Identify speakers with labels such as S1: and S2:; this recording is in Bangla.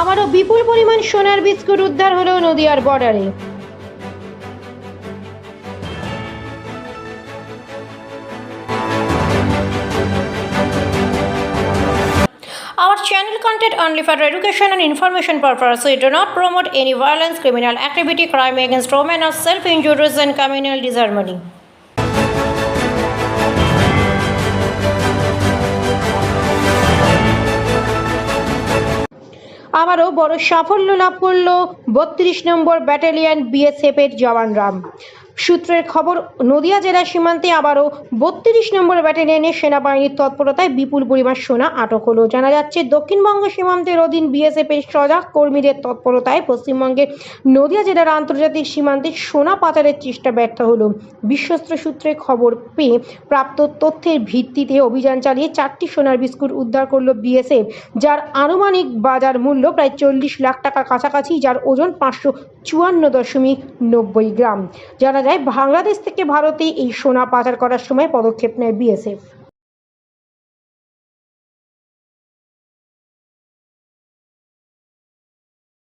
S1: আবারও বিপুল পরিমাণ সোনার বিস্কুট উদ্ধার হলো নদিয়ার বর্ডারে content only for education and information purpose. We do not promote any violence, criminal activity, crime against women, or self-injuries and communal disharmony. আবারও বড় সাফল্য লাভ করল বত্রিশ নম্বর ব্যাটালিয়ন বিএসএফ এর জওয়ানরা সূত্রের খবর, নদিয়া জেলা সীমান্তে আবারও বত্রিশ নম্বর ব্যাটালিয়নের সেনাবাহিনীর তৎপরতায় বিপুল পরিমাণ সোনা আটক হলো। জানা যাচ্ছে, দক্ষিণবঙ্গ সীমান্তের অধীন বিএসএফ এর সজাগ কর্মীদের তৎপরতায় পশ্চিমবঙ্গের নদিয়া জেলার আন্তর্জাতিক সীমান্তে সোনা পাচারের চেষ্টা ব্যর্থ হলো। বিশ্বস্ত সূত্রে খবর পেয়ে প্রাপ্ত তথ্যের ভিত্তিতে অভিযান চালিয়ে চারটি সোনার বিস্কুট উদ্ধার করল বিএসএফ, যার আনুমানিক বাজার মূল্য প্রায় চল্লিশ লাখ টাকা কাছাকাছি, যার ওজন পাঁচশো চুয়ান্ন দশমিক নব্বই গ্রাম। জানা যায় বাংলাদেশ থেকে ভারতে এই সোনা পাচার করার সময় পদক্ষেপ নেয় বিএসএফ।